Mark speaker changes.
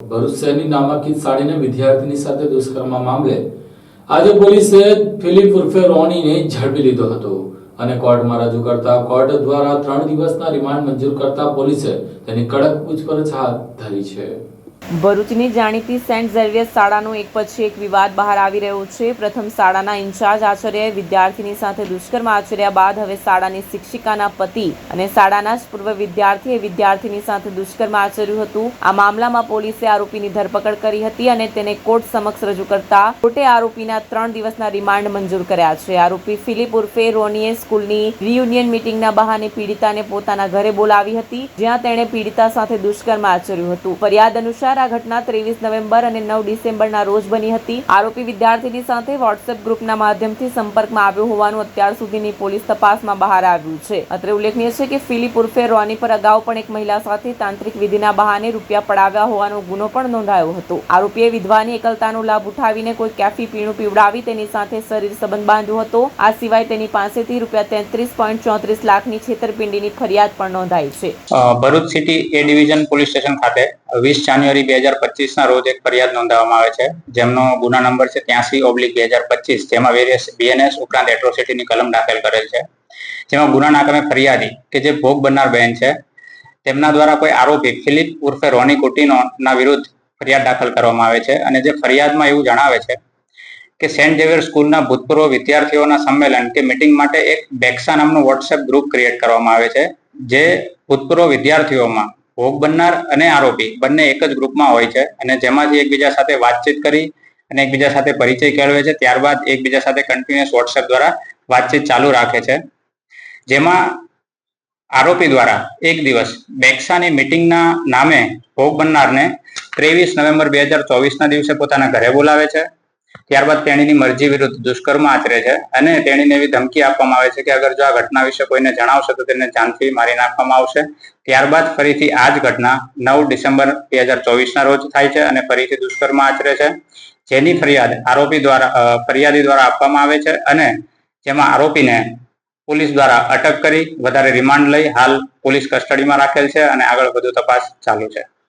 Speaker 1: ભરૂચ શહેરની નામાંકિત સાડીને વિદ્યાર્થીની સાથે દુષ્કર્મ મામલે આજે પોલીસે ફિલિપ ઉર્ફે રોનીને ઝડપી લીધો હતો અને કોર્ટમાં રજૂ કરતા કોર્ટ દ્વારા ત્રણ દિવસના રિમાન્ડ મંજૂર કરતા પોલીસે તેની કડક પૂછપરછ હાથ ધરી છે.
Speaker 2: ભરૂચની જાણીતી સેન્ટ ઝેવિયર્સ શાળાનો એક પછી એક વિવાદ બહાર આવી રહ્યો છે. પ્રથમ શાળાના ઇન્ચાર્જ આચાર્યએ વિદ્યાર્થીની સાથે દુષ્કર્મ આચર્યા બાદ હવે શાળાની શિક્ષિકાના પતિ અને શાળાના જ પૂર્વ વિદ્યાર્થીએ વિદ્યાર્થીની સાથે દુષ્કર્મ આચર્યું હતું. આ મામલામાં પોલીસે આરોપીની ધરપકડ કરી હતી અને તેને કોર્ટ સમક્ષ રજૂ કરતા કોર્ટે આરોપીના ત્રણ દિવસના રિમાન્ડ મંજૂર કર્યા છે. આરોપી ફિલિપ ઉર્ફે રોનીએ સ્કૂલની રિયુનિયન મીટિંગના બહાને પીડિતાને પોતાના ઘરે બોલાવી હતી, જ્યાં તેણે પીડિતા સાથે દુષ્કર્મ આચર્યું હતું. ફરિયાદ અનુસાર આ ઘટના ત્રેવીસ નવેમ્બર અને નવ ડિસેમ્બરના રોજ બની હતી. આરોપી વિદ્યાર્થીની સાથે વોટ્સએપ ગ્રુપના માધ્યમથી સંપર્કમાં આવ્યો હોવાનું અત્યાર સુધીની પોલીસ તપાસમાં બહાર આવ્યું છે. અત્રે ઉલ્લેખનીય છે કે ફિલિપ ઉર્ફે રોની પર અગાઉ પણ એક મહિલા સાથે તાંત્રિક વિધિના બહાને રૂપિયા પડાવ્યા હોવાનો ગુનો પણ નોંધાયો હતો. આરોપીએ વિધવાની એકલતાનો લાભ ઉઠાવીને કોઈ કેફી પીણું પીવડાવી તેની સાથે શરીર સંબંધ બાંધ્યો હતો. આ સિવાય તેની પાસેથી રૂપિયા તેત્રીસ પોઈન્ટ ચોત્રીસ લાખની છેતરપિંડીની ફરિયાદ પણ નોંધાઈ છે.
Speaker 3: Bharuch city A division police station ખાતે વીસ જાન્યુઆરી બે હજાર પચીસના રોજ એક ફરિયાદ નોંધાવવામાં આવે છે. જેમનો ગુના નંબર છે ત્યાંસી ઓબ્લિક બે હજાર પચીસ. જેમાં વેરિયસ બીએનએસ ઉપરાંત એટ્રોસિટીની કલમ દાખલ કરેલ છે. જેમાં ગુના નાકમે ફરિયાદી કે જે ભોગ બનનાર બહેન છે, તેમના દ્વારા કોઈ આરોપી ફિલિપ ઉર્ફે રોની કુટીનો ના વિરુદ્ધ ફરિયાદ દાખલ કરવામાં આવે છે અને જે ફરિયાદમાં એવું જણાવે છે કે સેન્ટ ઝેવિયર સ્કૂલના ભૂતપૂર્વ વિદ્યાર્થીઓના સંમેલન કે મીટિંગ માટે એક બેક્સા નામનું વોટ્સએપ ગ્રુપ ક્રિએટ કરવામાં આવે છે, જે ભૂતપૂર્વ વિદ્યાર્થીઓમાં ભોગ બનનાર અને આરોપી. બંને એક જ ગ્રુપમાં હોય છે અને જેમાંથી એકબીજા સાથે વાતચીત કરી અને એકબીજા સાથે પરિચય કેળવે છે. ત્યારબાદ એકબીજા સાથે કન્ટિન્યુઅસ વોટ્સએપ દ્વારા વાતચીત ચાલુ રાખે છે. જેમાં આરોપી દ્વારા એક દિવસ બેક્સાની મિટિંગના નામે ભોગ બનનારને ત્રેવીસ નવેમ્બર બે હજાર ચોવીસના દિવસે પોતાના ઘરે બોલાવે છે. ત્યારબાદ તેણીની મરજી વિરુદ્ધ દુષ્કર્મ આચરે છે અને તેણીને એવી ધમકી આપવામાં આવે છે કે અગર જો આ ઘટના વિશે કોઈને જણાવશે તો તેને જાનથી મારી નાખવામાં આવશે. ત્યારબાદ ફરીથી આ જ ઘટના નવ ડિસેમ્બર બે હજાર ચોવીસના રોજ થાય છે અને ફરીથી દુષ્કર્મ આચરે છે. જેની ફરિયાદ આરોપી દ્વારા ફરિયાદી દ્વારા આપવામાં આવે છે અને જેમાં આરોપીને પોલીસ દ્વારા અટક કરી, વધારે રિમાન્ડ લઈ હાલ પોલીસ કસ્ટડીમાં રાખેલ છે અને આગળ વધુ તપાસ ચાલુ છે.